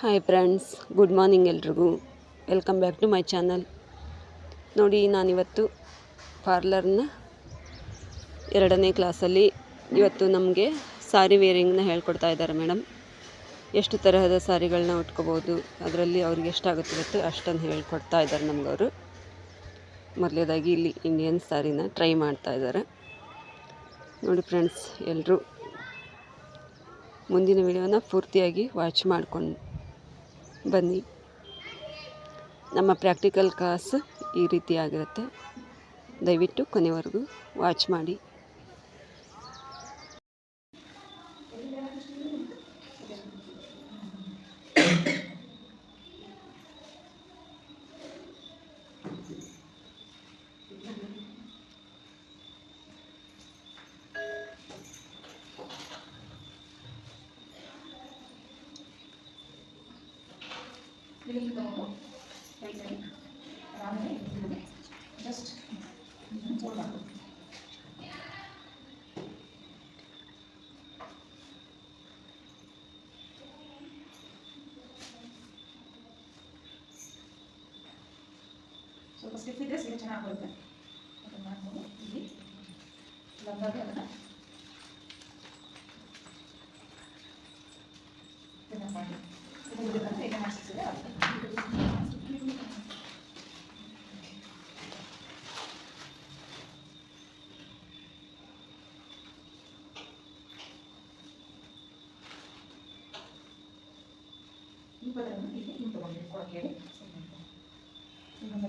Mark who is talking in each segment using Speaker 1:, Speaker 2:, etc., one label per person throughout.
Speaker 1: Hi friends good morning ಎಲ್ರಿಗೂ. Welcome back to my channel ನೋಡಿ, ನಾನಿವತ್ತು ಪಾರ್ಲರ್ನ ಎರಡನೇ ಕ್ಲಾಸಲ್ಲಿ ಇವತ್ತು ನಮಗೆ ಸಾರಿ ವೇರಿಂಗ್ನ ಹೇಳ್ಕೊಡ್ತಾ ಇದ್ದಾರೆ ಮೇಡಮ್ ಎಷ್ಟು ತರಹದ ಸಾರಿಗಳನ್ನ ಉಟ್ಕೋಬೋದು, ಅದರಲ್ಲಿ ಅವ್ರಿಗೆ ಎಷ್ಟಾಗುತ್ತೆ ಇವತ್ತು ಅಷ್ಟನ್ನು ಹೇಳ್ಕೊಡ್ತಾ ಇದ್ದಾರೆ ನಮಗವರು. ಮೊದಲೇದಾಗಿ ಇಲ್ಲಿ ಇಂಡಿಯನ್ ಸಾರಿನ ಟ್ರೈ ಮಾಡ್ತಾ ಇದ್ದಾರೆ. ನೋಡಿ ಫ್ರೆಂಡ್ಸ್ ಎಲ್ಲರೂ ಮುಂದಿನ ವಿಡಿಯೋನ ಪೂರ್ತಿಯಾಗಿ ವಾಚ್ ಮಾಡ್ಕೊಂಡು ಬನ್ನಿ. ನಮ್ಮ ಪ್ರಾಕ್ಟಿಕಲ್ ಕ್ಲಾಸ್ ಈ ರೀತಿ ಆಗಿರುತ್ತೆ. ದಯವಿಟ್ಟು ಕೊನೆವರೆಗೂ ವಾಚ್ ಮಾಡಿ.
Speaker 2: ಇಲ್ಲಿಗೆ ತಗೊಂಡು ಕೈ ಕೈ ಆಮೇಲೆ ಇಲ್ಲಿಗೆ ಜಸ್ಟ್ ಫೋಲ್ಡ್ ಮಾಡ್ಬೇಕು ಸ್ವಲ್ಪ ಸ್ಟಿಫ್ ಇದ್ದರೆ ಸ್ಲಿಪ್ ಚೆನ್ನಾಗಿ ಬರುತ್ತೆ ಅದನ್ನು ಮಾಡ್ಕೊಂಡು ಇಲ್ಲಿ ಲಂಬಾಗಿ ಅದನ್ನು ಇದನ್ನು ಮಾಡಿ ಇದನ್ನು ಹೇಗೆ ಮಾಡಿಸ್ತೀವಿ ಪದವನ್ನು ಇಲ್ಲಿ ಹೇಳಿ ಇನ್ನೊಂದು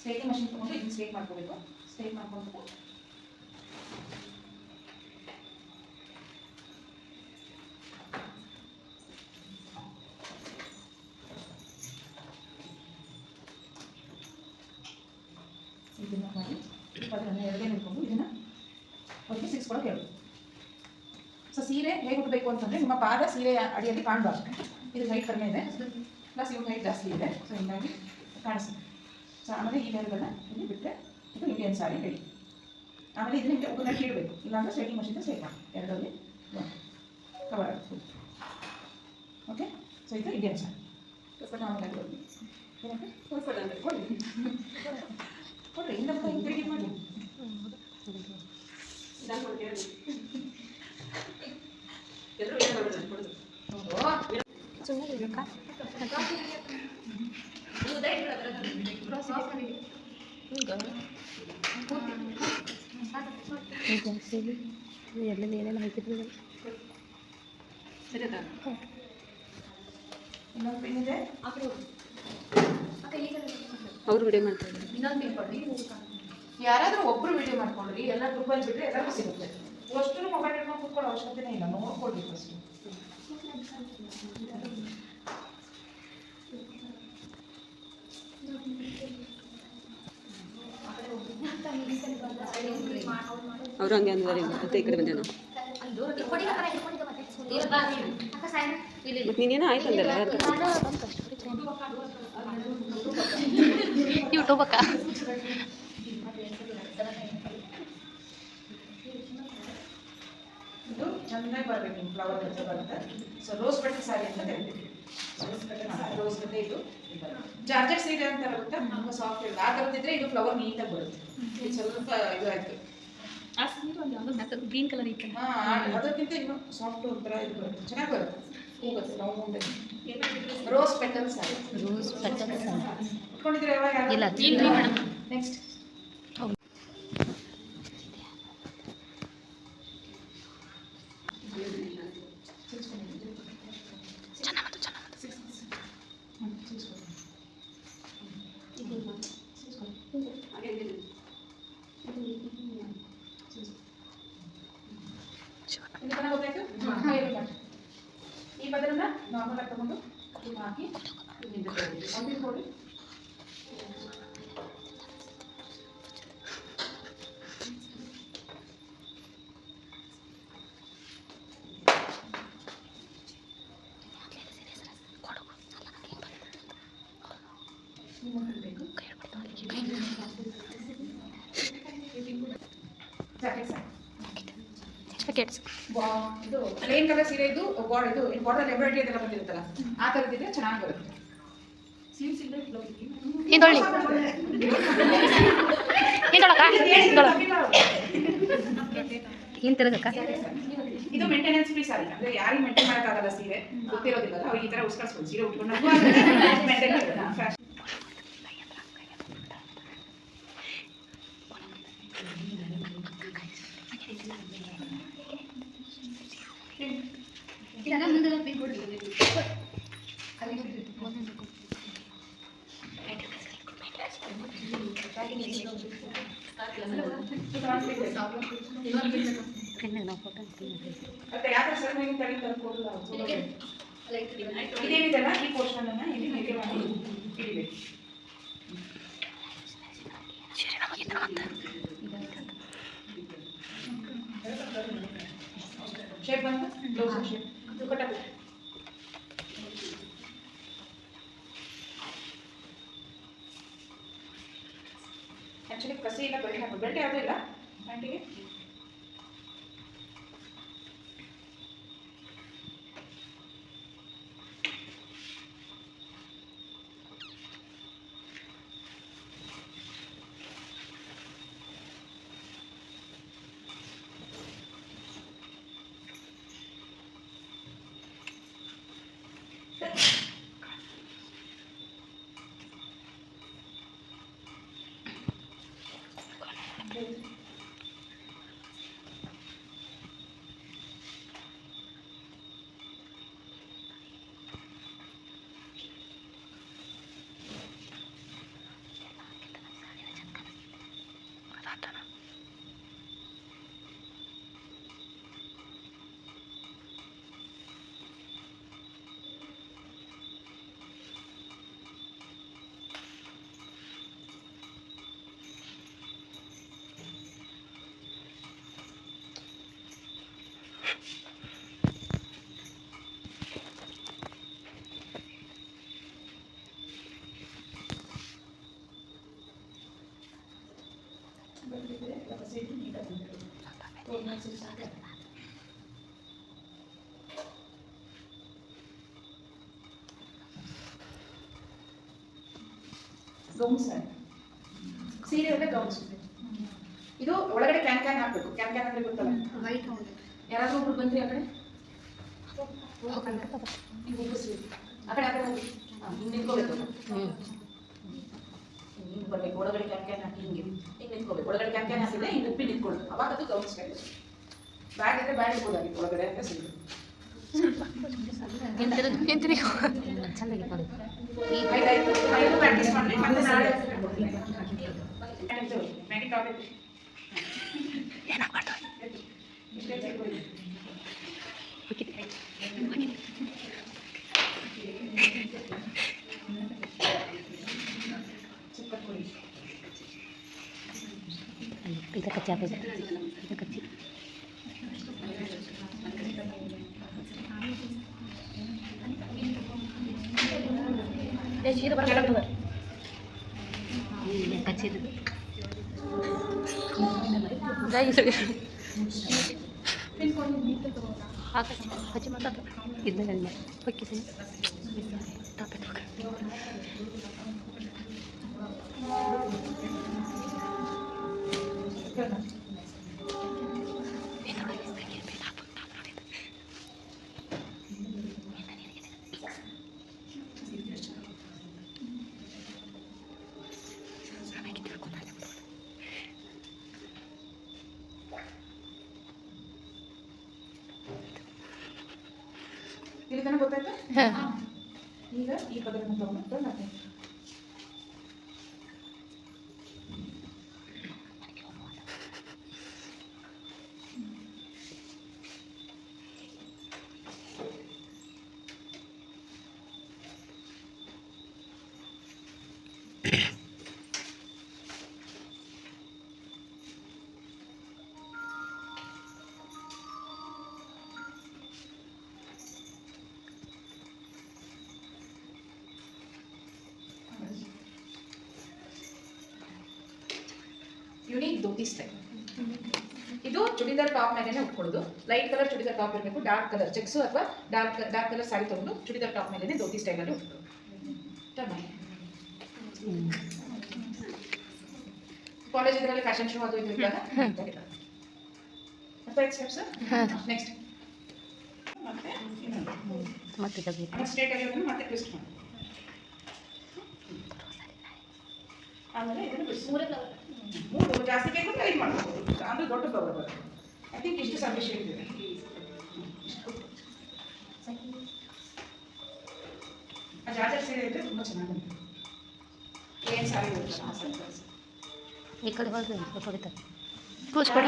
Speaker 2: ಸ್ಟ್ರೈಟ್ ಮಷಿನ್ ತಗೊಂಡು ಇದನ್ನ ಸ್ಟ್ರೈಟ್ ಮಾಡ್ಕೋಬೇಕು. ಸ್ಟ್ರೈಟ್ ಮಾಡ್ಕೊಂಡು ಇದನ್ನ ಮಾಡಿ ಅದನ್ನು ಎರಡೇ ನೋಡ್ಕೊಂಡು ಇದನ್ನು ಒಂದು ಸಿಕ್ಸ್ ಕೊಡೋಕೆ ಹೇಳು. ಸೊ ಸೀರೆ ಹೇಗೆ ಉಟ್ಬೇಕು ಅಂತಂದ್ರೆ ನಿಮ್ಮ ಪಾದ ಸೀರೆ ಅಡಿಯಲ್ಲಿ ಕಾಣಬಾರ್ದು. ಇದು ಹೈಟ್ ಕಡಿಮೆ ಇದೆ. ಪ್ಲಸ್ ಇವಾಗ ಹೈಟ್ ಜಾಸ್ತಿ ಇದೆ. ಸೊ ಹಿಂಗಾಗಿ ಕಾಣಿಸುತ್ತೆ. ಸೊ ಆಮೇಲೆ ಈ ಬೇರುಗಳನ್ನ ಇಲ್ಲಿ ಬಿಟ್ಟರೆ ಇದು ಇಂಡಿಯನ್ ಸಾರಿ ಹೇಳಿ. ಆಮೇಲೆ ಇದನ್ನ ಹಿಂಗೆ ಉಗುನ ಕೀಳಬೇಕು. ಇಲ್ಲಾಂದರೆ ಸ್ಟ್ರೈಟಿಂಗ್ ಮಷಿನ್ ಮಾಡಿ ಎರಡರಲ್ಲಿ ಕವರ್ ಆಗುತ್ತೆ ಓಕೆ ಸೊ ಇದು ಇಂಡಿಯನ್ ಸಾರಿ ಏನಂటే ಕೊಡಿ
Speaker 1: ಎಲ್ಲೆಲ್ಲಿ ಏನೇನು ಹಾಕಿದ್ರು
Speaker 2: ಇನ್ನೊಂದು ಪಿನ್ ಇದೆ
Speaker 1: ಅವರು ವಿಡಿಯೋ ಮಾಡ್ತಾ ಇದ್ದಾರೆ
Speaker 2: ಇನ್ನೊಂದು ಕೊಡಿ ಯಾರಾದ್ರೂ ಒಬ್ರು ವಿಡಿಯೋ ಮಾಡ್ಕೊಂಡ್ರಿ ಎಲ್ಲ ಗ್ರೂಪಲ್ಲಿ ಬಿಟ್ಟರೆ ಎಲ್ಲರಿಗೂ ಸಿಗುತ್ತೆ. ಅಷ್ಟು ಮೊಬೈಲ್ ಹಿಡ್ಕೊಂಡು ಕೂತ್ಕೊಳ್ಳೋ ಅವಶ್ಯಕತೆನೇ ಇಲ್ಲ. ನೋಡ್ಕೊಳ್ರಿ ಫಸ್ಟು
Speaker 1: ಅವರು ಹಂಗೆ ಅಂದಿದ್ದಾರೆ ಮತ್ತೆ ಈ ಕಡೆ ಬಂದೆ ನಾವು ಮತ್ತು ನೀನೇನೋ ಆಯ್ತು ಅಂದಲ್ಲ
Speaker 3: ಯೂಟ್ಯೂಬ್ ಅಕ್ಕ
Speaker 2: ಇದು ಚೆನ್ನಾಗಿ ಬರ್ಬೇಕು ನಿಮ್ಮ ಫ್ಲವರ್ ಜೊತೆ ಬರುತ್ತೆ. ಸೊ ರೋಸ್ ಬಟ್ಟೆ ಸಾರಿ ಅಂತ ಕರಿತೀವಿ ರೋಸ್ ಬಟ್ಟೆ ರೋಸ್ ಬಟ್ಟೆ ಇದು. ಜಾರ್ಜೆಟ್ ಸೀರೆ ಅಂತ ಬರುತ್ತೆ ತುಂಬ ಸಾಫ್ಟ್ ಇರುತ್ತೆ. ಆ ಥರದ್ದಿದ್ರೆ ಇದು ಫ್ಲವರ್ ನೀಟಾಗಿ ಬರುತ್ತೆ. ಇದು ಸ್ವಲ್ಪ ಇದು ಆಯ್ತು
Speaker 3: ಆ ಸೀರೆ ಒಂದು ಯಾವುದೋ ಗ್ರೀನ್ ಕಲರ್ ಇತ್ತು
Speaker 2: ಹಾ ಅದಕ್ಕಿಂತ ಇನ್ನು ಸಾಫ್ಟ್ ಒಂಥರ ಇದು ಬರುತ್ತೆ. ಚೆನ್ನಾಗಿ ಬರುತ್ತೆ. ಹೋಗುತ್ತೆ round rose petal sorry
Speaker 3: rose petals
Speaker 2: ಇಟ್ಕೊಂಡಿದ್ರೆ ಯಾವಾಗ
Speaker 3: ಇಲ್ಲ ಇಲ್ರಿ ಮೇಡಮ್.
Speaker 2: ನೆಕ್ಸ್ಟ್ ನಾರ್ಮಲ್ ಆಗಿ ತಗೊಂಡು ಇದು ಹಾಕಿ ಒಂದಿನ ಕೊಡಿ ಜಾಕೆಟ್ ಸರ್ ಬಾ- ಇದು ಪ್ಲೇನ್ ಕಲರ್ ಸೀರೆ ಇದು ಬಾರ್ಡ್ ಇದು ಬಾರ್ಡರ್ ಎಂಬ್ರಾಯ್ಡ್ರಿ ಅದೆಲ್ಲ ಬಂದಿರುತ್ತಲ್ಲ ಆ ಥರದ್ದಿದ್ರೆ ಚೆನ್ನಾಗಿ ಬರುತ್ತೆ.
Speaker 3: ಹಿಂದೊಳ್ಳಿ. ಹಿಂದೊಳಕ ಹಿಂದೊಳಕ ಹಿಂದ್ ತಿರುಗಕ್ಕ
Speaker 2: ಇದು ಮೇಂಟೆನೆನ್ಸ್ ಫ್ರೀ ಸಾರಿ ಅಂದ್ರೆ ಯಾರಿಗೆ ಮೇಂಟೈನ್ ಮಾಡೋಕ್ಕಾಗಲ್ಲ ಸೀರೆ ಗೊತ್ತಿರೋದಿಲ್ಲ ಅವ್ರಿಗೆ ಈ ತರ ಉಸ್ಕರಿಸ್ಬೋದು ಸೀರೆ ಉಟ್ಕೊಂಡು ಮೇಂಟೈನ್ ಫ್ಯಾಷನ್ ಮತ್ತೆ ಯಾವ ಥರ ಸರ್ ನೀವು ತಡಿ ತಂದ್ಕೊಡಲ್ಲ ಇದೇನಿದೆಲ್ಲ ಈ ಪೋರ್ಷನ್ ಅನ್ನ ಇಲ್ಲಿ ಮೇಕೆ ಮಾಡಿ ಇಡಬೇಕು ಶೇಪ್ ಬಂತು ಬ್ಲೌಸ್ ಶೇಪ್ ದುಪ್ಪಟ್ಟ ಆ್ಯಕ್ಚುಲಿ ಕಸಿ ಇಲ್ಲ ಬೆಲ್ಟ್ ಹಾಕಿ ಬೆಲ್ಟ್ ಯಾವುದೂ ಇಲ್ಲ ಪ್ಯಾಂಟಿಗೆ ಗೌನ್ಸ್ ಸೀರೆ ಅಲ್ಲೇ ಗೌನ್ಸ್ ಇದು ಒಳಗಡೆ ಕ್ಯಾನ್ ಕ್ಯಾನ್ ಹಾಕ್ಬೇಕು ಕ್ಯಾನ್ ಕ್ಯಾನ್ ಅಂದ್ರೆ ಗೊತ್ತಲ್ಲ ಯಾರಾದ್ರೂ ಒಬ್ರು ಬಂದ್ರಿ ಆ ಕಡೆ ನೀವು ಒಬ್ಬಿಸ್ರಿ. ಆ ಕಡೆ ಆ ಕಡೆ ಹೋಗಿ ಹಾ, ಹಿಂಗ್ ನಿಂತ್ಕೋಬೇಕು ಹಿಂಗ್ ಬರ್ಬೇಕು ಒಳಗಡೆ ಕ್ಯಾನ್ ಕ್ಯಾನ್ ಹಾಕಿ ಹಿಂಗೆ ಹಿಂಗ್ ನಿಂತ್ಕೋಬೇಕು. ಒಳಗಡೆ ಕ್ಯಾನ್ ಕ್ಯಾನ್ ಹಾಕಿದ್ರೆ ಹಿಂಗೆ ಉಪ್ಪಿ ನಿಂತ್ಕೊಳ್ಳಿ ಅವಾಗ ಅದು ಗಮನಿಸ್ಬೇಕು. ಬ್ಯಾಗ್ ಇದ್ರೆ ಬ್ಯಾಗ್ ಇಟ್ಬೋದಾಗಿತ್ತು ಒಳಗಡೆ ಅಂತ ಸಿಗುತ್ತೆ ಪ್ರಾಕ್ಟೀಸ್ ಮತ್ತೆ ನಾಳೆ
Speaker 3: ಇದು ಕಚ್ಚಿ ಹಾಕೈತೆ ಇದು ಕಚ್ಚಿ ಕಚ್ಚಿದು ಹಚ್ಚಿ ಮಾತಾಡ ಇದನ್ನೆಲ್ಲ ಹೊಕ್ಕಿಸಿ ಟಾಪೆಟ್ ಹೋಗ
Speaker 2: ಇಲ್ಲಿ ತನಕ ಗೊತ್ತಾಯ್ತಾ ಈಗ ಈ ಪದವನ್ನು ತಗೊಂಡು ಮತ್ತೆ ಯುನೀಕ್ ಧೋತಿ ಸ್ಟೈಲ್ ಇದು ಚುಡಿದಾರ್ ಟಾಪ್ ಮೇಲೆನೆ ಉಟ್ಕೊಳ್ಳೋದು. ಲೈಟ್ ಕಲರ್ ಚುಡಿದಾರ್ ಟಾಪ್ ಇರಬೇಕು ಡಾರ್ಕ್ ಕಲರ್ ಚೆಕ್ಸು ಅಥವಾ ಡಾರ್ಕ್ ಡಾರ್ಕ್ ಕಲರ್ ಸಾರಿ ತಗೊಂಡು ಚುಡಿದಾರ್ ಟಾಪ್ ಮೇಲೆನೆ ಧೋತಿ ಸ್ಟೈಲಲ್ಲಿ ಉಟ್ಕೊಳ್ಳೋದು. ಕಾಲೇಜ್ ಇದರಲ್ಲಿ ಫ್ಯಾಷನ್ ಶೋ ಅದು ಇದು ಇದ್ದಾಗ ನೆಕ್ಸ್ಟ್ ಮತ್ತೆ ಸ್ಟ್ರೇಟ್ ಆಗಿರೋದನ್ನ ಮತ್ತೆ ಟ್ವಿಸ್ಟ್ ಮಾಡಿ. ಆಮೇಲೆ ಇದನ್ನು ಬಿಡಿಸಿ ಮೂರು ಜಾಸ್ತಿ ಬೇಕು ಅಂದ್ರೆ ಐದು ಮಾಡ್ಬೋದು ಅಂದ್ರೆ ದೊಡ್ಡ ಫ್ಲವರ್ ಬರುತ್ತೆ ಐ ಥಿಂಕ್ ಇಷ್ಟು ಸಫಿಷಿಯಂಟ್ ಇದೆ ಆ ಜಾಜರ್ ಸೀರೆ ಇದ್ರೆ ತುಂಬ ಚೆನ್ನಾಗಿದೆ ಏನು ಸಾರಿ
Speaker 3: ಈ ಕಡೆ ಹೋದ್ರೆ ಹೊಡಿತಾರೆ ಕೂಸ್ಕೊಡ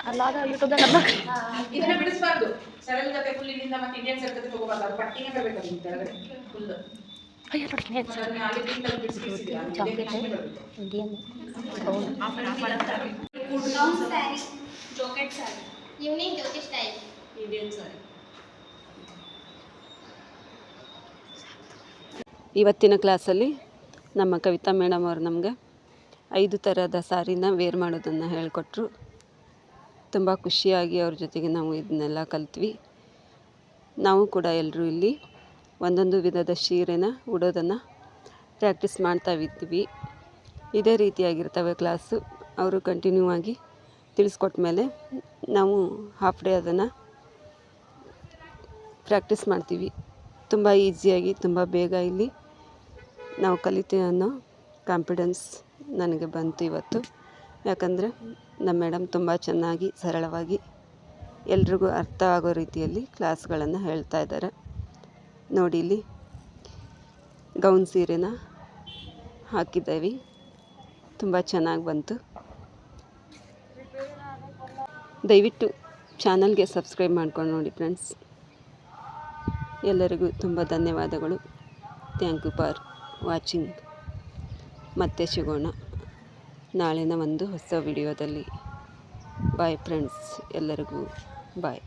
Speaker 3: ಅಲ್ಲಾಗ ಯೂಟ್ಯೂಬ್ದಾಗ
Speaker 2: ಇದನ್ನ ಬಿಡಿಸಬಾರ್ದು. ಸರಳ ಜೊತೆ ಫುಲ್ ಇಲ್ಲಿಂದ ಮತ್ತೆ ಇಂಡಿಯನ್ ಸರ್ ಜೊತೆ ತಗೋಬಾರ್ದು ಅದು ಪಟ್ಟಿನೇ ಬರಬೇಕು ಅದು ಕೆಳಗಡೆ ಫುಲ್
Speaker 3: ಅಯ್ಯೋ ನೋಡಿ ಇಂಡಿಯನ್.
Speaker 1: ಇಂಡಿಯನ್ ಸಾರಿ ಇವತ್ತಿನ ಕ್ಲಾಸಲ್ಲಿ ನಮ್ಮ ಕವಿತಾ ಮೇಡಮ್ ಅವರು ನಮಗೆ ಐದು ಥರದ ಸಾರಿನ ವೇರ್ ಮಾಡೋದನ್ನು ಹೇಳಿಕೊಟ್ರು. ತುಂಬ ಖುಷಿಯಾಗಿ ಅವ್ರ ಜೊತೆಗೆ ನಾವು ಇದನ್ನೆಲ್ಲ ಕಲ್ತ್ವಿ. ನಾವು ಕೂಡ ಎಲ್ಲರೂ ಇಲ್ಲಿ ಒಂದೊಂದು ವಿಧದ ಸೀರೆನ ಉಡೋದನ್ನು ಪ್ರಾಕ್ಟೀಸ್ ಮಾಡ್ತಾ ಇದ್ವಿ ಇದೇ ರೀತಿಯಾಗಿರ್ತವೆ ಕ್ಲಾಸು ಅವರು ಕಂಟಿನ್ಯೂ ಆಗಿ ತಿಳಿಸ್ಕೊಟ್ಟ ಮೇಲೆ ನಾವು ಹಾಫ್ ಡೇ ಅದನ್ನು ಪ್ರಾಕ್ಟೀಸ್ ಮಾಡ್ತೀವಿ. ತುಂಬ ಈಸಿಯಾಗಿ ತುಂಬ ಬೇಗ ಇಲ್ಲಿ ನಾವು ಕಲಿತೀವಿ ಅನ್ನೋ ಕಾನ್ಫಿಡೆನ್ಸ್ ನನಗೆ ಬಂತು ಇವತ್ತು. ಯಾಕಂದರೆ ನಮ್ಮ ಮೇಡಮ್ ತುಂಬ ಚೆನ್ನಾಗಿ, ಸರಳವಾಗಿ ಎಲ್ರಿಗೂ ಅರ್ಥ ಆಗೋ ರೀತಿಯಲ್ಲಿ ಕ್ಲಾಸ್ಗಳನ್ನು ಹೇಳ್ತಾ ಇದ್ದಾರೆ. ನೋಡಿ ಇಲ್ಲಿ ಗೌನ್ ಸೀರೆನ ಹಾಕಿದ್ದೇವೆ. ತುಂಬ ಚೆನ್ನಾಗಿ ಬಂತು. ದಯವಿಟ್ಟು ಚಾನಲ್ಗೆ ಸಬ್ಸ್ಕ್ರೈಬ್ ಮಾಡ್ಕೊಂಡು ನೋಡಿ ಫ್ರೆಂಡ್ಸ್. ಎಲ್ಲರಿಗೂ ತುಂಬ ಧನ್ಯವಾದಗಳು. Thank you for watching. ಮತ್ತೆ ಸಿಗೋಣ. ನಾಳಿನ ಒಂದು ಹೊಸ ವಿಡಿಯೋದಲ್ಲಿ. ಬಾಯ್ ಫ್ರೆಂಡ್ಸ್ ಎಲ್ಲರಿಗೂ ಬಾಯ್